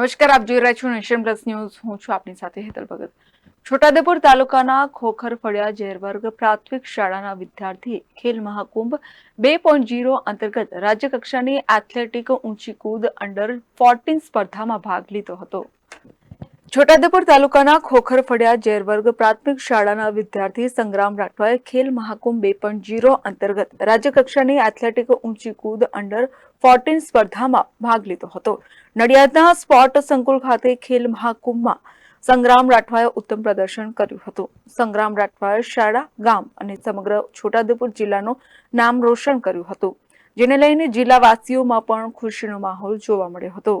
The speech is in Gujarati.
નમસ્કાર, આપ જોઈ રહ્યા છો નેશન પ્લસ ન્યૂઝ. હું છું આપની સાથે હેતલ ભગત. છોટાદેપુર તાલુકાના ખોખર ફળિયા ઝેરવર્ગ પ્રાથમિક શાળાના વિદ્યાર્થીએ ખેલ મહાકુંભ બે પોઈન્ટ જીરો અંતર્ગત રાજ્યકક્ષાની એથ્લેટિક ઊંચી કૂદ અંડર ફોર્ટીન સ્પર્ધામાં ભાગ લીધો હતો. છોટાઉદેપુર તાલુકાના ખોખર ફળિયા ઝેરવર્ગ પ્રાથમિક શાળાના વિદ્યાર્થી સંગ્રામ રાઠવાએ ખેલ મહાકુંભ બે પોઈન્ટ જીરો અંતર્ગત રાજ્યકક્ષાની એથ્લેટિક ઊંચી કૂદ અંડર ફોર્ટીન સ્પર્ધામાં ભાગ લીધો હતો. નડિયાદના સ્પોર્ટ સંકુલ ખાતે ખેલ મહાકુંભમાં સંગ્રામ રાઠવાએ ઉત્તમ પ્રદર્શન કર્યું હતું. સંગ્રામ રાઠવાએ શાળા, ગામ અને સમગ્ર છોટાઉદેપુર જિલ્લાનું નામ રોશન કર્યું હતું, જેને લઈને જિલ્લાવાસીઓમાં પણ ખુશીનો માહોલ જોવા મળ્યો હતો.